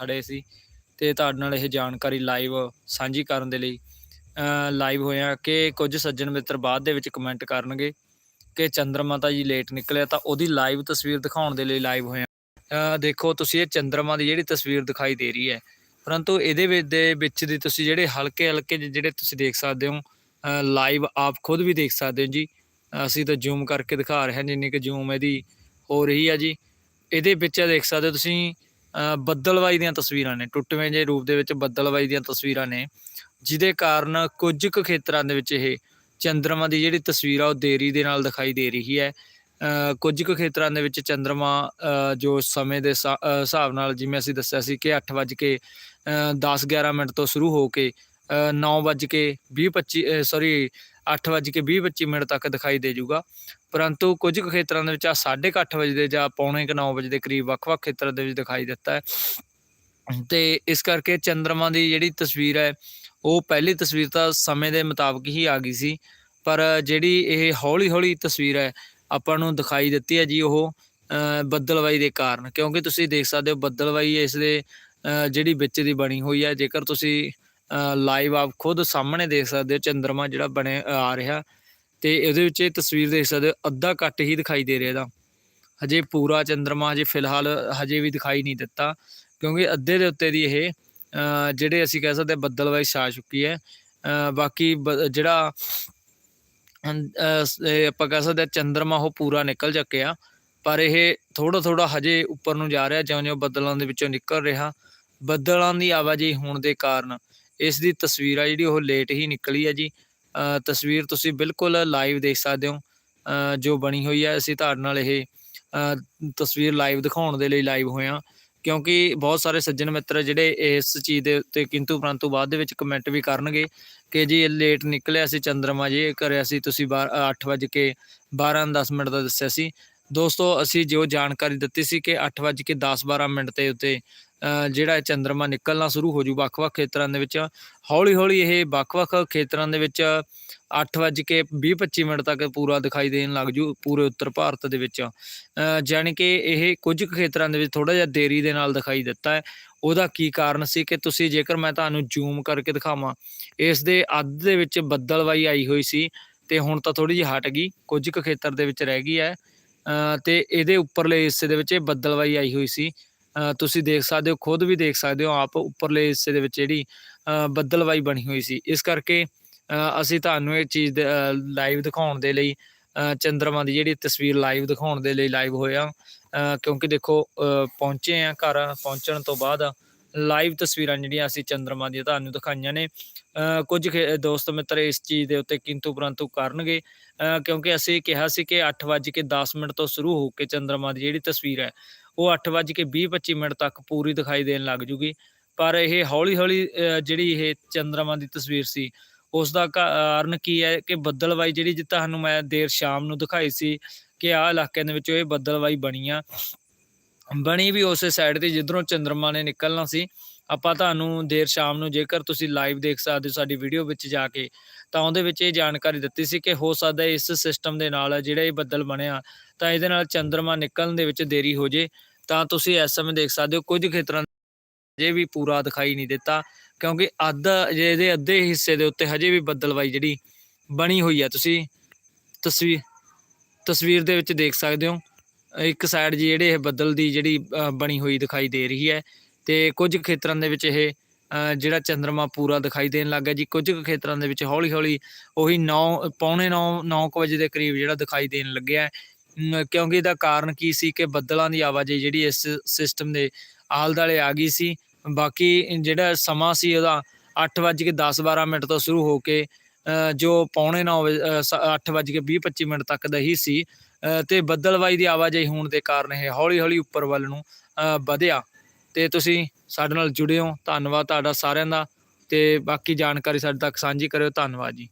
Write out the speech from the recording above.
ਖੜੇ ਸੀ ਤੇ ਤੁਹਾਡੇ ਨਾਲ ਇਹ ਜਾਣਕਾਰੀ ਲਾਈਵ ਸਾਂਝੀ ਕਰਨ ਦੇ ਲਈ ਲਾਈਵ ਹੋਇਆ ਕਿ ਕੁਝ ਸੱਜਣ ਮਿੱਤਰ ਬਾਅਦ ਦੇ ਵਿੱਚ ਕਮੈਂਟ ਕਰਨਗੇ ਕਿ ਚੰਦਰਮਾ ਤਾਂ ਜੀ ਲੇਟ ਨਿਕਲਿਆ ਤਾਂ ਉਹਦੀ ਲਾਈਵ ਤਸਵੀਰ ਦਿਖਾਉਣ ਦੇ ਲਈ ਲਾਈਵ ਹੋਇਆ। ਅ, ਦੇਖੋ ਤੁਸੀਂ ਇਹ ਚੰਦਰਮਾ ਦੀ ਜਿਹੜੀ ਤਸਵੀਰ ਦਿਖਾਈ ਦੇ ਰਹੀ ਹੈ ਪਰੰਤੂ ਇਹਦੇ ਵਿੱਚ ਦੇ ਵਿੱਚ ਦੀ ਤੁਸੀਂ ਜਿਹੜੇ ਹਲਕੇ ਹਲਕੇ ਜਿਹੜੇ ਤੁਸੀਂ ਦੇਖ ਸਕਦੇ ਹੋ ਲਾਈਵ ਆਪ ਖੁਦ ਵੀ ਦੇਖ ਸਕਦੇ ਹੋ ਜੀ। ਅਸੀਂ ਤਾਂ ਜ਼ੂਮ ਕਰਕੇ ਦਿਖਾ ਰਹੇ ਹਾਂ ਜਿੰਨੀ ਕਿ ਜ਼ੂਮ ਇਹਦੀ ਹੋ ਰਹੀ ਹੈ ਜੀ। ਇਹਦੇ ਵਿੱਚ ਦੇਖ ਸਕਦੇ ਹੋ ਤੁਸੀਂ ਬੱਦਲਵਾਈ ਦੀਆਂ ਤਸਵੀਰਾਂ ਨੇ, ਟੁੱਟਵੇਂ ਜਿਹੇ ਰੂਪ ਦੇ ਵਿੱਚ ਬੱਦਲਵਾਈ ਦੀਆਂ ਤਸਵੀਰਾਂ ਨੇ, ਜਿਹਦੇ ਕਾਰਨ ਕੁਝ ਕੁ ਖੇਤਰਾਂ ਦੇ ਵਿੱਚ ਇਹ ਚੰਦਰਮਾ ਦੀ ਜਿਹੜੀ ਤਸਵੀਰ ਆ, ਉਹ ਦੇਰੀ ਦੇ ਨਾਲ ਦਿਖਾਈ ਦੇ ਰਹੀ ਹੈ। ਕੁਝ ਕੁ ਖੇਤਰਾਂ ਦੇ ਵਿੱਚ ਚੰਦਰਮਾ ਜੋ ਸਮੇਂ ਦੇ ਹਿਸਾਬ ਨਾਲ ਜਿਵੇਂ ਅਸੀਂ ਦੱਸਿਆ ਸੀ ਕਿ 8 ਵੱਜ ਕੇ 10 11 ਮਿੰਟ ਤੋਂ ਸ਼ੁਰੂ ਹੋ ਕੇ 9 ਵੱਜ ਕੇ 20 25 ਸੌਰੀ 8 ਵੱਜ ਕੇ 20 25 ਮਿੰਟ ਤੱਕ ਦਿਖਾਈ ਦੇ ਜਾਊਗਾ ਪਰੰਤੂ ਕੁਝ ਕੁ ਖੇਤਰਾਂ ਦੇ ਵਿੱਚ ਆ 8:30 ਵਜੇ ਦੇ ਜਾਂ ਪੌਣੇ ਕੁ 9 ਵਜੇ ਦੇ ਕਰੀਬ ਵੱਖ-ਵੱਖ ਖੇਤਰਾਂ ਦੇ ਵਿੱਚ ਦਿਖਾਈ ਦਿੱਤਾ ਹੈ। ਤੇ ਇਸ ਕਰਕੇ ਚੰਦਰਮਾ ਦੀ ਜਿਹੜੀ ਤਸਵੀਰ ਹੈ, ਉਹ ਪਹਿਲੀ ਤਸਵੀਰ ਤਾਂ ਸਮੇਂ ਦੇ ਮੁਤਾਬਕ ਹੀ ਆ ਗਈ ਸੀ। ਪਰ ਜਿਹੜੀ ਇਹ ਹੌਲੀ-ਹੌਲੀ ਤਸਵੀਰ ਹੈ, ਆਪਾਂ ਨੂੰ ਦਿਖਾਈ ਦਿੱਤੀ ਹੈ ਜੀ ਉਹ ਬੱਦਲਵਾਈ ਦੇ ਕਾਰਨ। ਕਿਉਂਕਿ ਤੁਸੀਂ ਦੇਖ ਸਕਦੇ ਹੋ ਬੱਦਲਵਾਈ ਇਸ ਦੇ ਜਿਹੜੀ ਵਿੱਚ ਦੀ ਬਣੀ ਹੋਈ ਹੈ। ਜੇਕਰ ਤੁਸੀਂ ਲਾਈਵ ਆਪ ਖੁਦ ਸਾਹਮਣੇ ਦੇਖ ਸਕਦੇ ਹੋ ਚੰਦਰਮਾ ਜਿਹੜਾ ਬਣੇ ਆ ਰਿਹਾ। ਤੇ ਇਹਦੇ ਵਿੱਚ ਇਹ ਤਸਵੀਰ ਦੇਖ ਸਕਦੇ ਹੋ ਅੱਧਾ ਕੱਟ ਹੀ ਦਿਖਾਈ ਦੇ ਰਿਹਾ ਇਹਦਾ। ਹਜੇ ਪੂਰਾ ਚੰਦਰਮਾ ਹਜੇ ਫਿਲਹਾਲ ਹਜੇ ਵੀ ਦਿਖਾਈ ਨਹੀਂ ਦਿੱਤਾ ਕਿਉਂਕਿ ਅੱਧੇ ਦੇ ਉੱਤੇ ਦੀ ਇਹ ਅ, ਜਿਹੜੇ ਅਸੀਂ ਕਹਿ ਸਕਦੇ ਬੱਦਲਵਾਈ ਛਾ ਚੁੱਕੀ ਹੈ। ਬਾਕੀ ਬ- ਜਿਹੜਾ ਅੰ- ਆਪਾਂ ਕਹਿ ਸਕਦੇ ਹਾਂ ਚੰਦਰਮਾ ਉਹ ਪੂਰਾ ਨਿਕਲ ਚੁੱਕਿਆ ਪਰ ਇਹ ਥੋੜਾ ਥੋੜਾ ਹਜੇ ਉੱਪਰ ਨੂੰ ਜਾ ਰਿਹਾ ਜਿਉਂ-ਜਿਉਂ ਬੱਦਲਾਂ ਦੇ ਵਿੱਚੋਂ ਨਿਕਲ ਰਿਹਾ। ਬੱਦਲਾਂ ਦੀ ਆਵਾਜਾਈ ਹੋਣ ਦੇ ਕਾਰਨ ਇਸ ਦੀ ਤਸਵੀਰ ਆ ਜਿਹੜੀ ਉਹ ਲੇਟ ਹੀ ਨਿਕਲੀ ਹੈ ਜੀ। ਤਸਵੀਰ ਤੁਸੀਂ ਬਿਲਕੁਲ ਲਾਈਵ ਦੇਖ ਸਕਦੇ ਹੋ। ਜੋ ਬਣੀ ਹੋਈ ਹੈ ਅਸੀਂ ਤੁਹਾਡੇ ਨਾਲ ਇਹ ਤਸਵੀਰ ਲਾਈਵ ਦਿਖਾਉਣ ਦੇ ਲਈ ਲਾਈਵ ਹੋਏ ਹਾਂ। ਕਿਉਂਕਿ ਬਹੁਤ ਸਾਰੇ ਸੱਜਣ ਮਿੱਤਰ ਜਿਹੜੇ ਇਸ ਚੀਜ਼ ਦੇ ਉੱਤੇ ਕਿੰਤੂ ਪਰੰਤੂ ਬਾਅਦ ਦੇ ਵਿੱਚ ਕਮੈਂਟ ਵੀ ਕਰਨਗੇ ਕਿ ਜੀ ਇਹ ਲੇਟ ਨਿਕਲਿਆ ਸੀ, ਚੰਦਰਮਾ ਜੀ ਇਹ ਕਰਿਆ ਸੀ, ਤੁਸੀਂ 8 ਵਜੇ ਕੇ 12 10 ਮਿੰਟ ਦਾ ਦੱਸਿਆ ਸੀ। ਦੋਸਤੋ ਅਸੀਂ ਜੋ ਜਾਣਕਾਰੀ ਦਿੱਤੀ ਸੀ ਕਿ 8 ਵਜੇ ਕੇ 10 12 ਮਿੰਟ ਤੇ ਉੱਤੇ ਜਿਹੜਾ ਇਹ ਚੰਦਰਮਾ ਨਿਕਲਣਾ ਸ਼ੁਰੂ ਹੋ ਜੂ ਵੱਖ-ਵੱਖ ਖੇਤਰਾਂ ਦੇ ਵਿੱਚ ਹੌਲੀ-ਹੌਲੀ ਇਹ ਵੱਖ-ਵੱਖ ਖੇਤਰਾਂ ਦੇ ਵਿੱਚ 8 ਵਜੇ ਕੇ 20 25 ਮਿੰਟ ਤੱਕ ਪੂਰਾ ਦਿਖਾਈ ਦੇਣ ਲੱਗ ਜੂ ਪੂਰੇ ਉੱਤਰ ਭਾਰਤ ਦੇ ਵਿੱਚ। ਅ, ਜਾਣੀ ਕਿ ਇਹ ਕੁਝ ਕੁ ਖੇਤਰਾਂ ਦੇ ਵਿੱਚ ਥੋੜਾ ਜਿਹਾ ਦੇਰੀ ਦੇ ਨਾਲ ਦਿਖਾਈ ਦਿੱਤਾ ਹੈ। ਉਹਦਾ ਕੀ ਕਾਰਨ ਸੀ ਕਿ ਤੁਸੀਂ ਜੇਕਰ ਮੈਂ ਤੁਹਾਨੂੰ ਜ਼ੂਮ ਕਰਕੇ ਦਿਖਾਵਾਂ ਇਸ ਦੇ ਅੱਧ ਦੇ ਵਿੱਚ ਬੱਦਲਵਾਈ ਆਈ ਹੋਈ ਸੀ ਤੇ ਹੁਣ ਤਾਂ ਥੋੜੀ ਜਿਹੀ ਹਟ ਗਈ ਕੁਝ ਕੁ ਖੇਤਰ ਦੇ ਵਿੱਚ ਰਹਿ ਗਈ ਹੈ। ਤੇ ਇਹਦੇ ਉੱਪਰਲੇ ਹਿੱਸੇ ਦੇ ਵਿੱਚ ਇਹ ਬੱਦਲਵਾਈ ਆਈ ਹੋਈ ਸੀ। ਤੁਸੀਂ ਦੇਖ ਸਕਦੇ ਹੋ, ਖੁਦ ਵੀ ਦੇਖ ਸਕਦੇ ਹੋ, ਆਪ ਉੱਪਰਲੇ ਹਿੱਸੇ ਦੇ ਵਿੱਚ ਜਿਹੜੀ ਬੱਦਲਵਾਈ ਬਣੀ ਹੋਈ ਸੀ। ਇਸ ਕਰਕੇ ਅਸੀਂ ਤੁਹਾਨੂੰ ਇਹ ਚੀਜ਼ ਲਾਈਵ ਦਿਖਾਉਣ ਦੇ ਲਈ ਚੰਦਰਮਾ ਦੀ ਜਿਹੜੀ ਤਸਵੀਰ ਲਾਈਵ ਦਿਖਾਉਣ ਦੇ ਲਈ ਲਾਈਵ ਹੋਇਆ। ਕਿਉਂਕਿ ਦੇਖੋ ਪਹੁੰਚੇ ਆ ਘਰ, ਪਹੁੰਚਣ ਤੋਂ ਬਾਅਦ ਲਾਈਵ ਤਸਵੀਰਾਂ ਜਿਹੜੀਆਂ ਅਸੀਂ ਚੰਦਰਮਾ ਦੀਆਂ ਤੁਹਾਨੂੰ ਦਿਖਾਈਆਂ ਨੇ। ਅ, ਕੁਝ ਦੋਸਤ ਮਿੱਤਰ ਇਸ ਚੀਜ਼ ਦੇ ਉੱਤੇ ਕਿੰਤੂ ਪਰੰਤੂ ਕਰਨਗੇ। ਕਿਉਂਕਿ ਅਸੀਂ ਕਿਹਾ ਸੀ ਕਿ 8:10 ਮਿੰਟ ਤੋਂ ਸ਼ੁਰੂ ਹੋ ਕੇ ਚੰਦਰਮਾ ਦੀ ਜਿਹੜੀ ਤਸਵੀਰ ਹੈ ਉਹ 8:20-25 ਮਿੰਟ ਤੱਕ ਪੂਰੀ ਦਿਖਾਈ ਦੇਣ ਲੱਗ ਜੂਗੀ। ਪਰ ਇਹ ਹੌਲੀ-ਹੌਲੀ ਅ, ਜਿਹੜੀ ਇਹ ਚੰਦਰਮਾ ਦੀ ਤਸਵੀਰ ਸੀ ਉਸ ਦਾ ਕਾਰਨ ਕੀ ਹੈ ਕਿ ਬੱਦਲਵਾਈ ਜਿਹੜੀ ਜਿ ਤੁਹਾਨੂੰ ਮੈਂ ਦੇਰ ਸ਼ਾਮ ਨੂੰ ਦਿਖਾਈ ਸੀ ਕਿ ਆਹ ਇਲਾਕਿਆਂ ਦੇ ਵਿੱਚ ਇਹ ਬੱਦਲਵਾਈ ਬਣੀ ਆ। ਬਣੀ ਵੀ ਉਸੇ ਸਾਈਡ ਤੇ ਜਿੱਧਰੋਂ ਚੰਦਰਮਾ ਨੇ ਨਿਕਲਣਾ ਸੀ। ਆਪਾਂ ਤੁਹਾਨੂੰ ਦੇਰ ਸ਼ਾਮ ਨੂੰ ਜੇਕਰ ਤੁਸੀਂ ਲਾਈਵ ਦੇਖ ਸਕਦੇ ਹੋ ਸਾਡੀ ਵੀਡੀਓ ਵਿੱਚ ਜਾ ਕੇ, ਤਾਂ ਉਹਦੇ ਵਿੱਚ ਇਹ ਜਾਣਕਾਰੀ ਦਿੱਤੀ ਸੀ ਕਿ ਹੋ ਸਕਦਾ ਇਸ ਸਿਸਟਮ ਦੇ ਨਾਲ ਜਿਹੜਾ ਇਹ ਬੱਦਲ ਬਣਿਆ, ਤਾਂ ਇਹਦੇ ਨਾਲ ਚੰਦਰਮਾ ਨਿਕਲਣ ਦੇ ਵਿੱਚ ਦੇਰੀ ਹੋ ਜੇ। ਤਾਂ ਤੁਸੀਂ ਇਸ ਸਮੇਂ ਦੇਖ ਸਕਦੇ ਹੋ ਕੁਝ ਖੇਤਰਾਂ ਜੇ ਵੀ ਪੂਰਾ ਦਿਖਾਈ ਨਹੀਂ ਦਿੱਤਾ, ਕਿਉਂਕਿ ਅੱਧ ਇਹਦੇ ਅੱਧੇ ਹਿੱਸੇ ਦੇ ਉੱਤੇ ਹਜੇ ਵੀ ਬੱਦਲਵਾਈ ਜਿਹੜੀ ਬਣੀ ਹੋਈ ਹੈ ਤੁਸੀਂ ਤਸਵੀਰ ਤਸਵੀਰ ਦੇ ਵਿੱਚ ਦੇਖ ਸਕਦੇ ਹੋ। ਇੱਕ ਸਾਈਡ ਜਿਹੜੇ ਇਹ ਬੱਦਲ ਦੀ ਜਿਹੜੀ ਬਣੀ ਹੋਈ ਦਿਖਾਈ ਦੇ ਰਹੀ ਹੈ ਤੇ ਕੁਝ ਕੁ ਖੇਤਰਾਂ ਦੇ ਵਿੱਚ ਇਹ ਜਿਹੜਾ ਚੰਦਰਮਾ ਪੂਰਾ ਦਿਖਾਈ ਦੇਣ ਲੱਗਾ ਜੀ। ਕੁਝ ਕੁ ਖੇਤਰਾਂ ਦੇ ਵਿੱਚ ਹੌਲੀ ਹੌਲੀ ਉਹੀ 9 ਪੌਣੇ 9 9 ਵਜੇ ਦੇ ਕਰੀਬ ਜਿਹੜਾ ਦਿਖਾਈ ਦੇਣ ਲੱਗਿਆ ਕਿਉਂਕਿ ਇਹਦਾ ਕਾਰਨ ਕੀ ਸੀ ਕਿ ਬੱਦਲਾਂ ਦੀ ਆਵਾਜਾਈ ਜਿਹੜੀ ਇਸ ਸਿਸਟਮ ਦੇ ਆਲ ਦੁਆਲੇ ਆ ਗਈ ਸੀ। ਬਾਕੀ ਜਿਹੜਾ ਸਮਾਂ ਸੀ ਉਹਦਾ 8:10 12 ਮਿੰਟ ਤੋਂ ਸ਼ੁਰੂ ਹੋ ਕੇ ਜੋ ਪੌਣੇ 9 ਵਜੇ 8:20 25 ਮਿੰਟ ਤੱਕ ਦਾ ਹੀ ਸੀ। ਅ, ਤੇ ਬੱਦਲਵਾਈ ਦੀ ਆਵਾਜਾਈ ਹੋਣ ਦੇ ਕਾਰਨ ਇਹ ਹੌਲੀ ਹੌਲੀ ਉੱਪਰ ਵੱਲ ਨੂੰ ਵਧਿਆ। ਤੇ ਤੁਸੀਂ ਸਾਡੇ ਨਾਲ ਜੁੜੇ ਹੋ। ਧੰਨਵਾਦ ਤੁਹਾਡਾ ਸਾਰਿਆਂ ਦਾ। ਤੇ ਬਾਕੀ ਜਾਣਕਾਰੀ ਸਾਡੇ ਤੱਕ ਸਾਂਝੀ ਕਰਿਓ। ਧੰਨਵਾਦ ਜੀ।